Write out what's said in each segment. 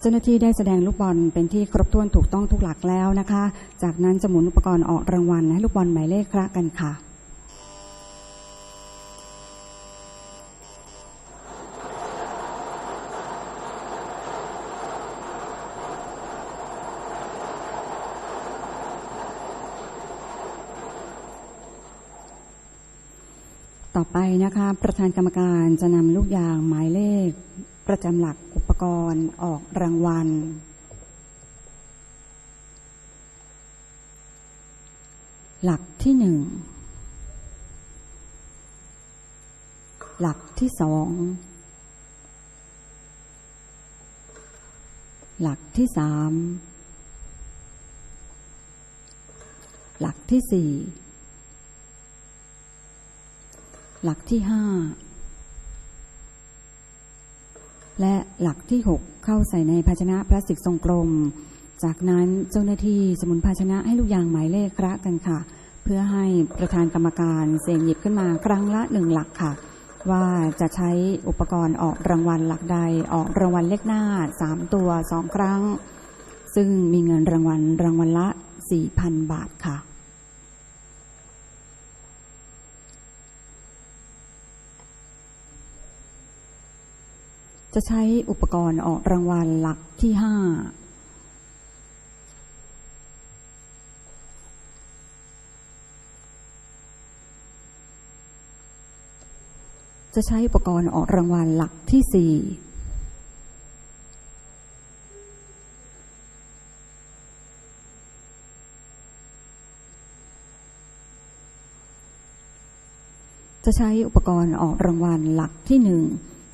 เจ้าหน้าที่ได้แสดงลูกบอลเป็นที่ครบถ้วนถูกต้องทุกหลักแล้วนะคะ จากนั้นจะหมุนอุปกรณ์ออกรางวัลให้ลูกบอลหมายเลขคละกันค่ะ ต่อไปนะคะ ประธานกรรมการจะนำลูกยางหมายเลขประจำหลัก กรณ์ออกรางวัล หลักที่หนึ่ง หลักที่สอง หลักที่สาม หลักที่สี่ หลักที่ห้า และหลักที่หกเข้าใส่ในภาชนะพลาสติกทรงกลม จากนั้นเจ้าหน้าที่จะหมุนภาชนะให้ลูกยางหมายเลขคระกันค่ะ เพื่อให้ประธานกรรมการเสี่ยงหยิบขึ้นมาครั้งละหนึ่งหลักค่ะ ว่าจะใช้อุปกรณ์ออกรางวัลหลักใดออกรางวัลเลขหน้าสามตัวสองครั้ง ซึ่งมีเงินรางวัลรางวัลละ 4,000 บาทค่ะ จะใช้อุปกรณ์ออกรางวัลหลักที่ห้าจะใช้อุปกรณ์ออกรางวัลหลักที่สี่จะใช้อุปกรณ์ออกรางวัลหลักที่หนึ่ง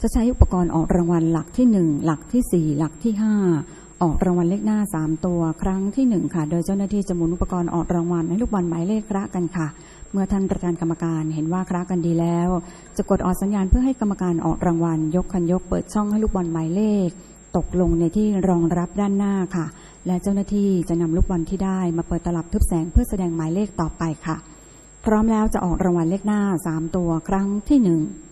จะใช้อุปกรณ์ออกรางวัลหลักที่ 1 หลักที่ 4 หลักที่ 5 ออกรางวัลเลขหน้า 3 ตัว ครั้งที่ 1 ค่ะ โดยเจ้าหน้าที่จะหมุนอุปกรณ์ออกรางวัลให้ลูกบอลหมายเลขคระกันค่ะ เมื่อท่านประธานกรรมการเห็นว่าคระกันดีแล้ว จะกดออกสัญญาณเพื่อให้กรรมการออกรางวัล ยกคันยกเปิดช่องให้ลูกบอลหมายเลข ตกลงในที่รองรับด้านหน้าค่ะ และเจ้าหน้าที่จะนำลูกบอลที่ได้ มาเปิดตลับทึบแสงเพื่อแสดงหมายเลขต่อไปค่ะ พร้อมแล้วจะออกรางวัลเลขหน้า 3 ตัว ครั้งที่ 1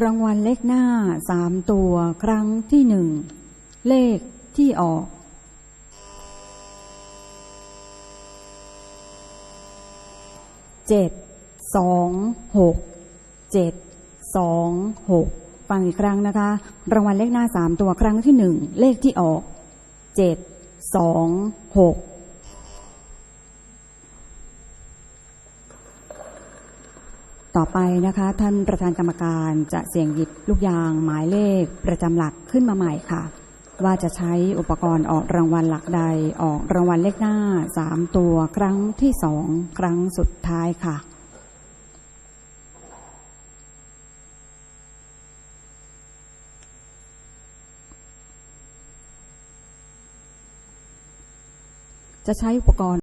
รางวัลเลขหน้าสามตัวครั้งที่หนึ่ง เลขที่ออก เจ็ด สองหก เจ็ด สองหก ฟังอีกครั้งนะคะ รางวัลเลขหน้าสามตัวครั้งที่หนึ่ง เลขที่ออก เจ็ด สองหก ต่อไปนะคะท่านประธานกรรมการจะเสี่ยงหยิบลูกยางหมายเลขประจำหลักขึ้นมาใหม่ค่ะ ว่าจะใช้อุปกรณ์ออกรางวัลหลักใดออกรางวัลเลขหน้าสามตัวครั้งที่สองครั้งสุดท้ายค่ะ จะใช้อุปกรณ์